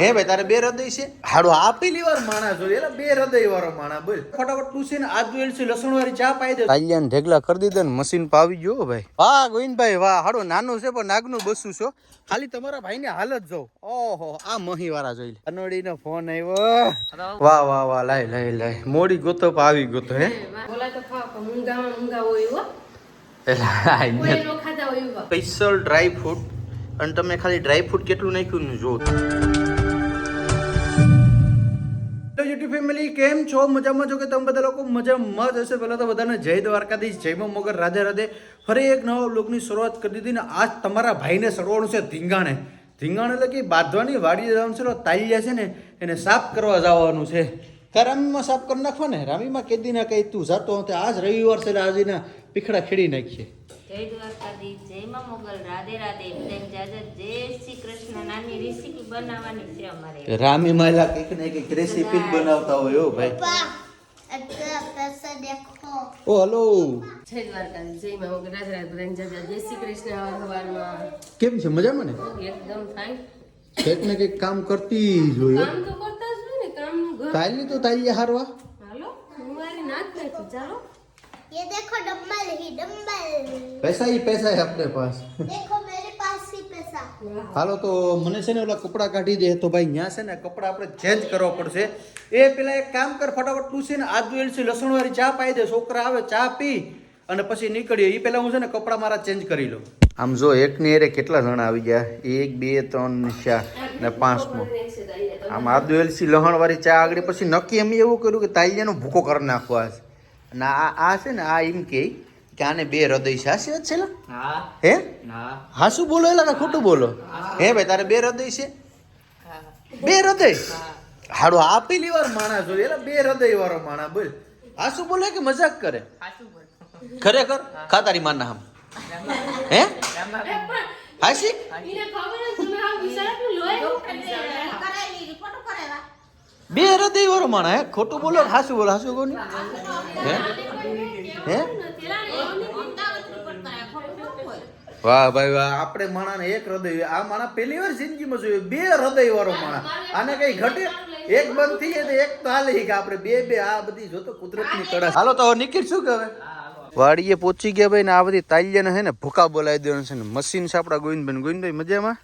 હે ભાઈ તારે બે હૃદય છે? હાડો આપેલી પેલી વાર માણા જોઈએ એટલે બે હૃદય વાળો માણા બોલ. ફટાફટ તું છે ને જોયેલ છે લસણ વાળી ચા પાઈ દે. કાલિયાન ઢેગલા કરી દીધા ને મશીન પાવી ગયો ભાઈ. વાહ ગોવિંદભાઈ વાહ હાડો નાનું છે પણ નાગનું બસું છો ખાલી તમારા ભાઈને હાલત જો ઓહો આ મહી વાળા જોઈ લે. અનોડી નો ફોન આવ્યો. વાહ વાહ વાહ લાય લાય લાય. મોડી ગોતો પાવી આવી ગોતો હે? બોલા તો ખાવ મુંગા મુંગા હોય હો. નો સ્પેશિયલ ડ્રાય ફ્રૂટ અને તમે ખાલી ડ્રાય ફ્રૂટ કેટલું નાખ્યું ને જો યુટ્યુબ ફેમિલી કેમ છો? મજામાં છો કે તમે બધા લોકો? મજામાં જ હશે. પહેલાં તો બધાને જય દ્વારકાધીશ જયમાં મોગર મગર, રાધે ફરી એક નવા બ્લોગની શરૂઆત કરી દીધી ને આજ તમારા ભાઈને સડવાનું છે ધીંગાણે. ધીંગાણ એટલે કે બાંધવાની વાડી જવાનું છે છે ને, એને સાફ કરવા જવાનું છે. તાર રામીમાં સાફ કરી નાખવા ને રામીમાં કેદી ના કઈ તું જાતો હતો આજ રવિવાર છે એટલે પીખડા ખેડી નાખીએ. જય દ્વારકાધીશ જય માં મોગલ રાધે રાધે. પ્રેમ જાજત જય શ્રી કૃષ્ણ. નાની રેસીપી બનાવવાની છે અમારે. રામી માયલા કંઈક ને કંઈક રેસીપી બનાવતા હોય હો ભાઈ. ઓ હલો. જય દ્વારકાધીશમાં શ્રી કૃષ્ણ હવાર હવારમાં. કેમ છે? મજામાં ને? એકદમ ફાઇન કંઈક ને કંઈક કામ કરતી જ હોય કામ તો કરતા જ હોય ને કામ તાલી તો તાલી હારવા. હાલો હું મારી નાત નથી ચાલો. ये देखो डम्बल ही डम्बल પૈસા ही પૈસા है अपने पास देखो मेरे पास ही पैसा હાલો તો મને છે ને ઓલા કપડાં કાઢી દે તો ભાઈ ત્યાં છે ને કપડાં આપણે ચેન્જ કરવા પડશે એ પેલા એક કામ કર ફટાફટ તું છે ને આદુ એલસી લસણ વાળી ચા પાઈ દે છોકરા આવે ચા પી અને પછી નીકળીએ એ પેલા હું છે ને કપડાં મારા ચેન્જ કરી લઉં આમ જો એક ની એરે કેટલા જણા આવી ગયા એક બે ત્રણ ને ચાર ને પાંચમો આમ આદુ એલસી લહણ વાળી ચા આગળ પછી નક્કી એમ એવું કર્યું કે તાલિયાનો ભૂકો કરી નાખવો આજ અને આ આ છે ને આ એમ કે કે આને બે હૃદય છે. આ છે હે. હા? શું બોલો એલા ખોટું બોલો? હે. ભાઈ તારે બે હૃદય છે? બે હૃદય? હાડો આપેલી પેલી વાર માણા જોઈએ એટલે બે હૃદય વાળો માણસ બોલ. આ શું બોલે કે મજાક કરે? ખરેખર? ખા તારી માના હમ. હે? હાશી? બે હૃદય વાળો માણસ હે ખોટું બોલો હાસુ બોલો હાસું કોની હે? હે? વાહ ભાઈ વાહ. આપણે માણાને એક હૃદય આ માણા પહેલી વાર જિંદગીમાં જોયું. બે હૃદય વાળો માણા. આને કઈ ઘટે? એક બંધ થઈ તો એક તો હાલે કે આપણે બે બે આ બધી જોતો કુદરતની કળા હાલો તો નીકળ શું કહે વાડીએ પહોંચી ગયા ભાઈ ને આ બધી તાલિયાને છે ને ભૂકા બોલાવી દેવાનું છે ને. મશીન છે આપણા ગોવિંદભાઈ ગોવિંદભાઈ મજામાં?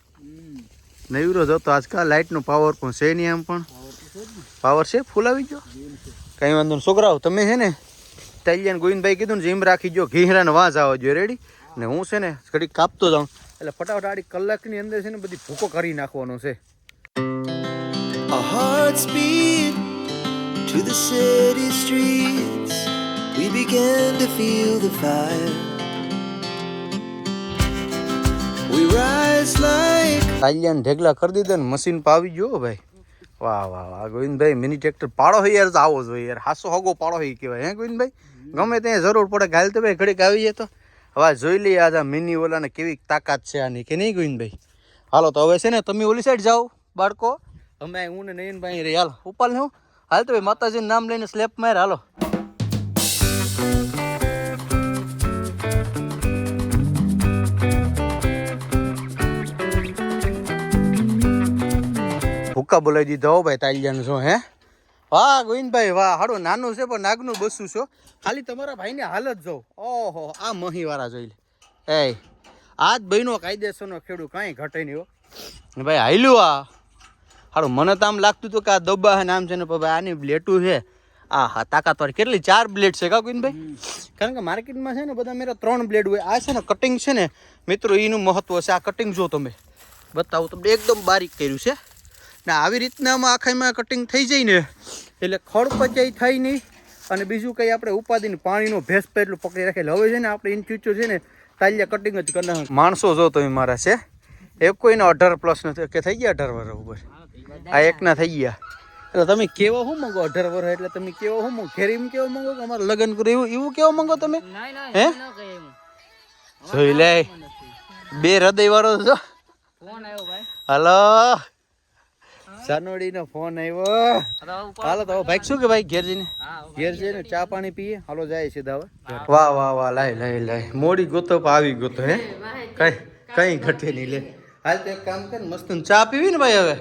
નૈવરો જતો આજકાલ લાઇટનો પાવર પણ છે નહીં આમ પણ. પાવર છે? ફૂલ આવી ગયો? કઈ વાંધો નહીં. છોકરાઓ તમે છે ને તાલિયાને ગોવિંદભાઈ કીધું ને જીમ રાખી ગયો ઘીરાને વાંસ આવવા જોઈએ રેડી ને હું છે ને ઘડીક કાપતો જાઉં. એટલે ફટાફટ આડી કલાકની અંદર છે ને બધી ભૂકો કરી નાખવાનો છે. A heart speed to the city streets. We began to feel the fire. We rise like તાલિયાને ઢેગલા કરી દીધા ને મશીન પાવી ગયો ભાઈ. વાહ વાહ વાહ. ગોવિંદભાઈ મિની ટ્રેક્ટર પાડો હોય યાર તો આવો જોઈએ યાર. હાસો હગો પાડો હોય કહેવાય હે ગોવિંદભાઈ? ગમે ત્યાં જરૂર પડે ગાલ તો ભાઈ ઘડીક આવી જાય તો. હવે જોઈ લઈએ આજે મિની ઓલાને કેવી તાકાત છે આની કે નહીં ગોવિંદભાઈ? હાલો તો હવે છે ને તમે ઓલી સાઈડ જાઓ બાળકો. અમે હું ને નયનભાઈ રે હાલ ઉપાલ ને હું. હાલ તો ભાઈ માતાજીનું નામ લઈને સ્લેપ માર હાલો. ભૂકા બોલાવી દીધા હો ભાઈ તાલિયાનું છો હે? વાહ, ગોવિંદભાઈ, વાહ. હાડો, નાનું છે, પણ નાગનું બસું છો. ખાલી તમારા ભાઈને હાલત જોઉં. ઓહો, આ મહી વાળા જોઈ લે. એ આ જ ભાઈનો કાયદેસરનો ખેડૂત, કાંઈ ઘટે નહીં હો. ભાઈ, હાલ્યું આ. હાડું, મને તો આમ લાગતું હતું કે આ દબ્બા નામ છે ને ભાઈ, આની બ્લેટું છે. આ હા તાકાતવાળી કેટલી? ચાર બ્લેડ છે કા ગોવિંદભાઈ? કારણ કે માર્કેટમાં છે ને, બધા મેરા ત્રણ બ્લેડ હોય. આ છે ને, કટિંગ છે ને, મિત્રો, એનું મહત્વ છે. આ કટિંગ જો તમે બતાવું તમને એકદમ બારીક કર્યું છે. ને આવી રીતના આમાં આખામાં કટિંગ થઈ જાય ને એટલે ખડ પચાઈ થાય નહીં. અને બીજું કંઈ આપણે ઉપાદીને પાણીનો ભેંસ પેટલું પકડી રાખેલ હવે છે ને આપણે ઇન ફ્યુચર છે ને તાલિયા કટિંગ જ કરી માણસો જો તમે મારા છે એ કોઈને અઢાર પ્લસ નથી. કે થઈ ગયા અઢાર વર્ષ ઉપર? આ એકના થઈ ગયા. એટલે તમે કેવો શું માંગો અઢાર વર્ષ? એટલે તમે કેવો શું માંગો? ઘેર એમ કેવો માંગો કે અમારે લગ્ન કર્યું? એવું એવું કેવો માંગો તમે? હે? જોઈ લે. બે હૃદય વાળો છો હલો. સાનોડી નો ફોન આવ્યો. હાલો તો ભાઈ શું કે ભાઈ ઘેર જઈને ઘેર જઈને ચા પાણી પીએ? હાલો જાય સીધા હવે. વાહ વાહ વાહ લાય લાય લાય. મોડી ગોતો પણ આવી ગોતો હે? કઈ કઈ ઘટે નહીં લે. હાલ તો એક કામ કર મસ્ત ચા પીવી ને ભાઈ હવે.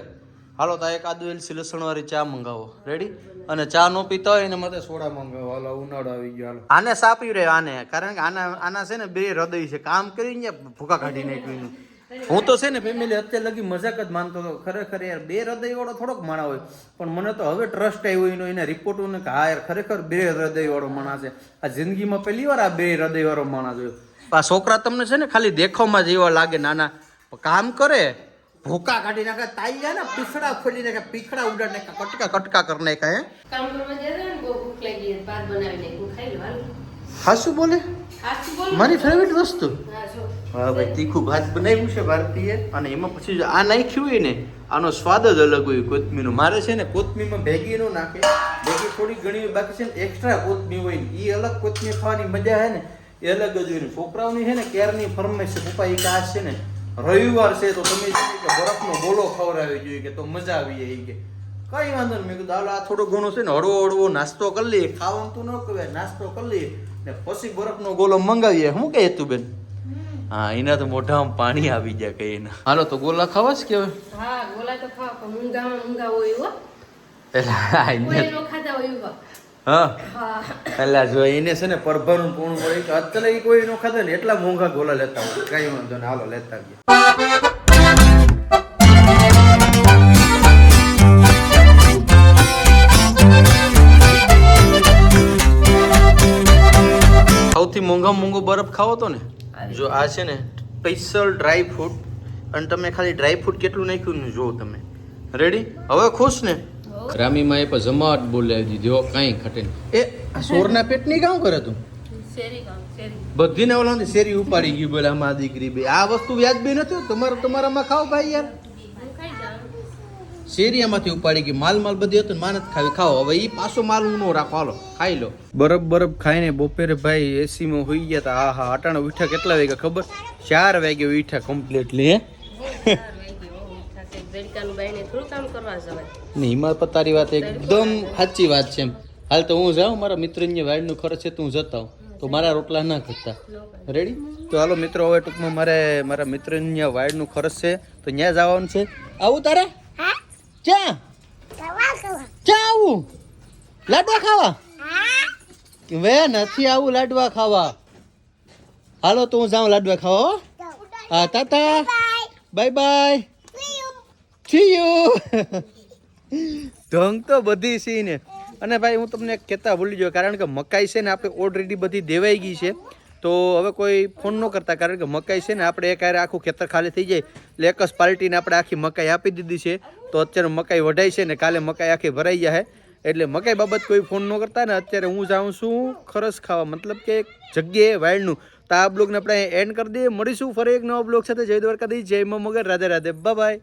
હાલો તો એક આદુ એલસી લસણવાળી ચા મંગાવો. રેડી અને ચા નો પીતા હોય એને મતે સોડા મંગાવો. હાલો ઉનાળો આવી ગયો હાલો. આને સાપી રહે રહ્યો આને. કારણ કે આના આના છે ને બે હૃદય છે. કામ કરીને ભૂકા કાઢી નાખ્યું એનું. હું તો છે ને ફેમિલી અત્યારે લગી મજાક જ માનતો હતો. ખરેખર યાર બે હૃદય વાળો થોડોક માણા હોય. પણ મને તો હવે ટ્રસ્ટ આવ્યો એનો એના રિપોર્ટો ને કે હા યાર ખરેખર બે હૃદય વાળો માણસ છે. આ જિંદગીમાં પહેલી વાર આ બે હૃદય વાળો માણસ જોયો આ છોકરા તમને છે ને ખાલી દેખાવમાં જ એવા લાગે નાના. કામ કરે. ભૂકા કાઢી નાખે તાઈ જાય ને પીછડા ફોડી નાખે પીખડા ઉડાડ નાખે કટકા કટકા કરી નાખે કામ કરવા જતા ને બહુ ભૂખ લાગી. ભાત બનાવીને હું ખાઈ હાલો. હાસુ બોલે? મારી ફેવરેટ વસ્તુ? હા ભાઈ તીખું ભાત બનાવ્યું છે ભારતીય. અને એમાં પછી જો આ નાખ્યું હોય ને આનો સ્વાદ જ અલગ હોય કોથમીરનો. મારે છે ને કોથમીરમાં ભેગી નો નાખે. ભેગી થોડી ઘણી બાકી છે ને એક્સ્ટ્રા કોથમીર હોય ને એ અલગ કોથમીર ખાવાની મજા છે ને એ અલગ જ હોય ને. છોકરાઓની છે ને કેરની ફરમાઈશ છે? પપ્પા એ કે આ છે ને રવિવાર છે તો તમે કે બરફનો ગોલો ખવડાવી જોઈએ કે તો મજા આવી જાય કે. કઈ વાંધો નહીં. મેં કીધું આ થોડો ઘણો છે ને હળવો હળવો નાસ્તો કરી લઈએ. ખાવાનું તો ન કહેવાય નાસ્તો કરી લઈએ. ને પછી બરફનો ગોલો મંગાવીએ. શું કહે તું બેન? હા એના તો મોઢામાં પાણી આવી જાય કઈ એના. હાલો તો ગોલા ખાવા જ કેવાય હા ગોલા તો ખાવા પણ મૂંગામાં મૂંગા હોય એવો પેલા ખાતા હોય એવા હા. હા. પેલા જો એને છે ને પરભરનું પૂર્ણ મળે કે અત્યારે કોઈ નો ખાતા ને એટલા મોંઘા ગોલા લેતા હોય. કઈ વાંધો ને હાલો લેતા ગયા બરફ ખાવો તો ને? જો આ છે ને સ્પેશિયલ ડ્રાય ફ્રૂટ. અને તમે ખાલી ડ્રાય ફ્રૂટ કેટલું નાખ્યું ને જો તમે. રેડી હવે ખુશ ને? ગ્રામીમાં એ પણ જમાટ બોલાવી દીધી હો કાંઈ ખટે નહીં. એ સોરના પેટની કામ કરે તું? બધીને બધી ને ઓલા શેરી ઉપાડી ગયું બોલા માં દીકરી બે. આ વસ્તુ વ્યાજબી નથી તમારે તમારામાં ખાઓ ભાઈ યાર. શેરીયામાંથી ઉપાડી ગઈ માલ માલ બધી હતો માન જ ખાવી. ખાઓ, હવે એ પાછો માલ નો રાખો. હાલો, ખાઈ લો. બરફ બરફ ખાઈને બપોરે ભાઈ એસી માં હોઈ ગયા હતા હા હા અટાણો ઉઠ્યા કેટલા વાગ્યા ખબર? ચાર વાગે ઉઠા કમ્પ્લીટલી હે? ગણકાનું બાઈને થોડું કામ કરવા જવાય ને હિમાલ તારી વાત એકદમ સાચી વાત છે એમ. હાલ તો હું જાઉં, મારા મિત્રની વાડનું ખર્ચ છે તો હું જતા હું તો મારા રોટલા ના કરતા. રેડી તો હાલો મિત્રો, હવે ટૂંકમાં મારે મારા મિત્રની વાડનું ખર્ચ છે તો ત્યાં જવાનું છે. આવું તારે? ક્યાં ચા. આવું લાડવા ખાવા? વે, નથી આવું લાડવા ખાવા. હાલો તો હું જાઉં લાડવા ખાવા, હા. તાતા. Bye bye. See યુ ઢંગ તો બધી છે ને. અને ભાઈ, હું તમને કહેતા ભૂલી ગયો, કારણ કે મકાઈ છે ને આપણે ઓલરેડી બધી દેવાઈ ગઈ છે. તો હવે કોઈ ફોન ન કરતા, કારણ કે મકાઈ છે ને આપણે એક આખું ખેતર ખાલી થઈ જાય. એટલે એક જ પાર્ટીને આપણે આખી મકાઈ આપી દીધી છે. તો અત્યારે મકાઈ વઢાઈ છે ને કાલે મકાઈ આખી ભરાઈ જાય એટલે મકાઈ બાબત કોઈ ફોન ન કરતા ને અત્યારે હું જાઉં છું ખરસ ખાવા. મતલબ કે જગ્યાએ વાયડનું તો આ બ્લોગને આપણે એન્ડ કરી દઈએ. મળીશું ફરી એક નવા બ્લોગ સાથે. જય દ્વારકાધીશ, જય મા મગર. રાધે રાધે. બાય